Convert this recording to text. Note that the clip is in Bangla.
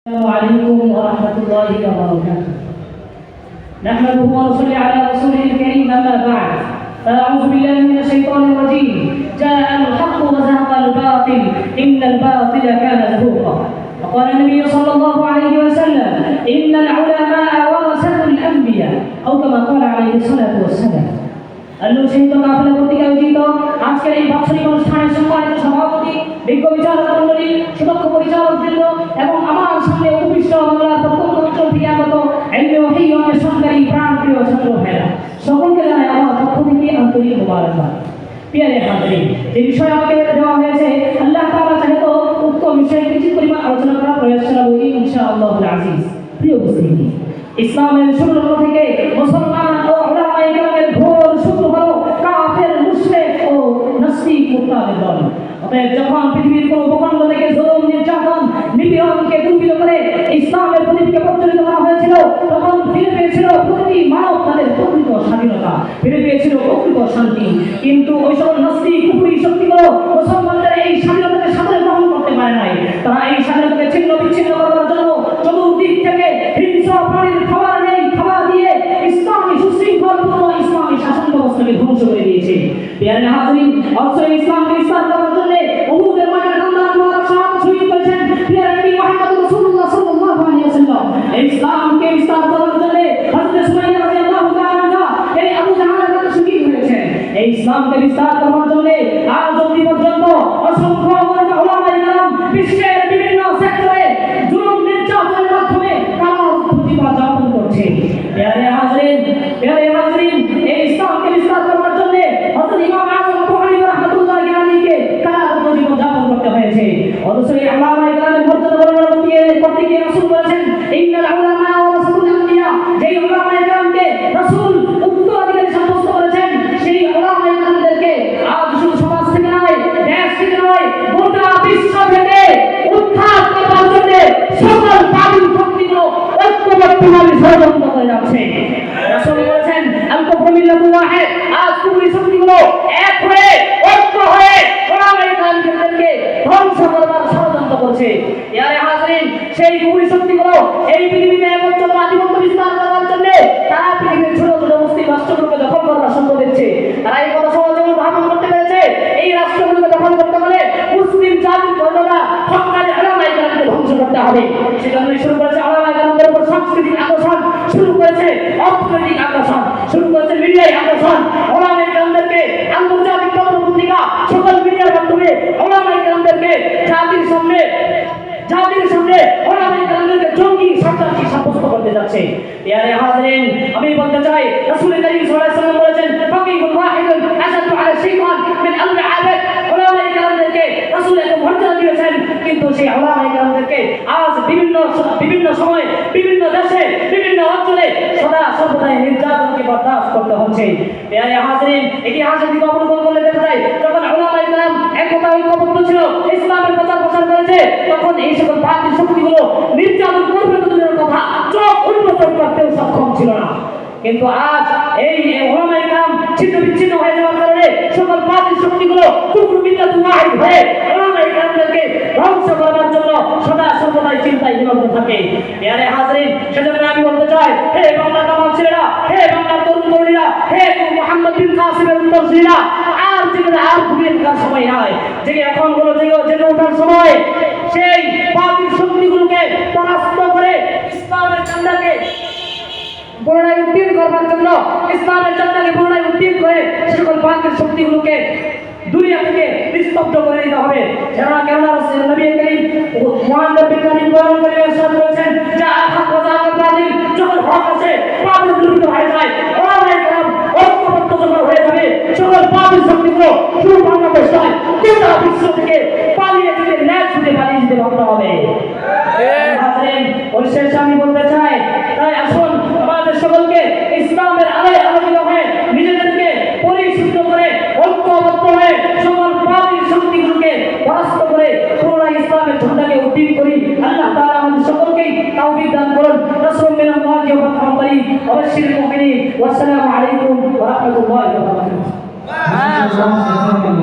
السلام عليكم ورحمة الله وبركاته نحمده ونصلي على رسوله الكريم أما بعد فأعوذ بالله من الشيطان الرجيم جاء الحق وزهق الباطل إن الباطل كان زهوقا وقال النبي صلى الله عليه وسلم إن العلماء ورثة الأنبياء أو كما قال عليه الصلاة والسلام আল্লু শহীদ কাফেলা কর্তৃক আয়োজিত আজকের এই বাৎসরিক অনুষ্ঠানের সম্মানিত সভাপতি বিজ্ঞ বিচারক মন্ডলী সুদক্ষ পরিচালক বৃন্দ এবং আন্তরিক মোবারকবাদ পিয়ারে হাজরিন যে বিষয় আমাকে দেওয়া হয়েছে, আল্লাহ তাআলা চাহে তো উক্ত বিষয়ে কিছু পরিমাণ আলোচনা করার প্রয়াস চালাবো ইনশাআল্লাহ আজিজ। প্রিয় উপস্থিতি ইসলামের শুরু থেকে মুসলমান ও উলামায়ে কেরামের ঘোর শুরু হলো কাফের, মুশরিক ও নাস্তিক মুরতাদের দল। অতএব যখন পৃথিবীর কোন স্বাধীনতা। প্রকৃত শান্তি কিন্তু ওই সকল নাস্তিক কুপুরি শক্তিগুলো মুসলমানদের এই স্বাধীনতাকে সাথে গ্রহণ করতে পারে নাই। তারা এই স্বাধীনতাকে ছিন্ন বিচ্ছিন্ন করার জন্য চতুর্দিক থেকে হিংসা প্রাণীর খাবার নেই, খাবার দিয়ে ইসলামী সুশৃঙ্খলপূর্ণ ইসলামী শাসন ব্যবস্থাকে ধ্বংস করে দিয়েছে। পেয়ারে হাজরিন অবশ্যই ইসলামকে ইসলাম করার জন্য ইসলামকে বিস্তার করার জন্য আজ অবধি পর্যন্ত অসংখ্য বিশ্বের বিভিন্ন সেক্টরে জুলুম নির্যাতনের মাধ্যমে কামাল প্রতিভা যাপন করছে। পেয়ারে হাজরিন পেয়ারে হাজরিন, এই ইসলামকে বিস্তার করার জন্য হযরত ইমাম আযম করতে হয়েছে। মর্যাদা বর্ণনা করতে ষড়যন্ত্র করে যাচ্ছে। রাসূল বলেছেন, আল কুফরু মিল্লাতুন ওয়াহিদ। আজ কুফরি শক্তিগুলো এক হয়ে, ঐক্য হয়ে ওলামা ইকরামদেরকে ধ্বংস করবার ষড়যন্ত্র করছে। ইয়ারে হাজরিন, সেই কুফরি শক্তিগুলো এই পৃথিবীতে একত্র আধিপত্য বিস্তার করার জন্য তারা পৃথিবীর ছোট ছোট মুসলিম রাষ্ট্রগুলোকে দখল করার সঙ্গ দিচ্ছে মিডিয়ায় আকর্ষণ ওলামা ইকরামদেরকে আন্তর্জাতিক পত্র পত্রিকা সকল মিডিয়ার মাধ্যমে ওলামা ইকরামদেরকে জাতির সামনে জাতির সামনে ওলামা ইকরামদেরকে জঙ্গি সন্ত্রাসী সাব্যস্ত করতে যাচ্ছে? ইয়ারে হাজরিন, আমি বলতে চাই, রাসূল করিম সাল্লাল্লাহু আলাইহি ওয়াসাল্লাম বলেছেন, ফাকিহুল ওয়াহিদুন আসাদু আলা শাইতান মিন আমরি আবাদ। ওলামা ইকরামদেরকে রাসূল এত মর্যাদা দিয়েছেন, কিন্তু সেই ওলামা সর্বদাই নির্যাতনকে বরদাস্ত করতে হচ্ছে। ইয়ারে হাজরিন ইতিহাসের দিকে অবলোকন করলে দেখা যায়, যখন ওলামা ইকরাম একতা ঐক্যবদ্ধ ছিল, ইসলামের প্রচার প্রসার করেছে, তখন এই সকল বাতিল শক্তিগুলো নির্যাতন করবে দূরের কথা চোখ উন্মোচন করতেও সক্ষম ছিল না। কিন্তু আজ এই ওলামায়ে কেরাম ছিন্ন বিচ্ছিন্ন হয়ে যাওয়ার কারণে সকল বাতিল শক্তিগুলো কুফর মিল্লাত ওয়াহিদ হয়ে ওলামায়ে কেরামদেরকে ধ্বংস করার জন্য সদা সর্বদাই চিন্তায় নিমগ্ন থাকে। ইয়ারে হাজরিন সেজন্য আমি বলতে চাই, হে বাংলার কামাল ছেলেরা, হে বাংলার তরুণ তরুণীরা, হে মোহাম্মদ বিন কাসিমের উত্তরসূরিরা আর জেগে আর ঘুমিয়ে থাকার সময় নয় জেগে এখনগুলো জেগে জেগে ওঠার সময়, সেই বাতিল শক্তিগুলোকে পরাস্ত করে ইসলামের ঝান্ডাকে পুনরায় উত্তীর্ণ করবার জন্য, ইসলামের ঝান্ডাকে পুনরায় উত্তীর্ণ করে সকল বাতিল শক্তিগুলোকে দুনিয়া থেকে নিস্তব্ধ করে দিতে হবে। কেননা কেননা নবী করিম বাতিল শক্তিগুলো শুধু বাংলাদেশ নয়, গোটা বিশ্ব থেকে পালিয়ে যেতে, ন্যায় ছুটে পালিয়ে যেতে বাধ্য হবে। পরিশেষে আমি বলতে চাই, তাই আসুন আমাদের সকলকে ইসলামের আলোয় আলোকিত হয়ে নিজেদেরকে পরিশুদ্ধ করে, ঐক্যবদ্ধ হয়ে সকল বাতিল শক্তিগুলোকে পরাস্ত করে পুনরায় ইসলামের ঝান্ডাকে উদ্দীন করি। আল্লাহ তাআলা আমাদের সকলকেই তাওফিক দান করুন। রাসূল মিনাল্লাহি ওয়া করিম ওয়া মুমিনিন ওয়া আলাইকুম ওয়া রাহমাতুল্লাহি ওয়া বারাকাতুহু। হ্যাঁ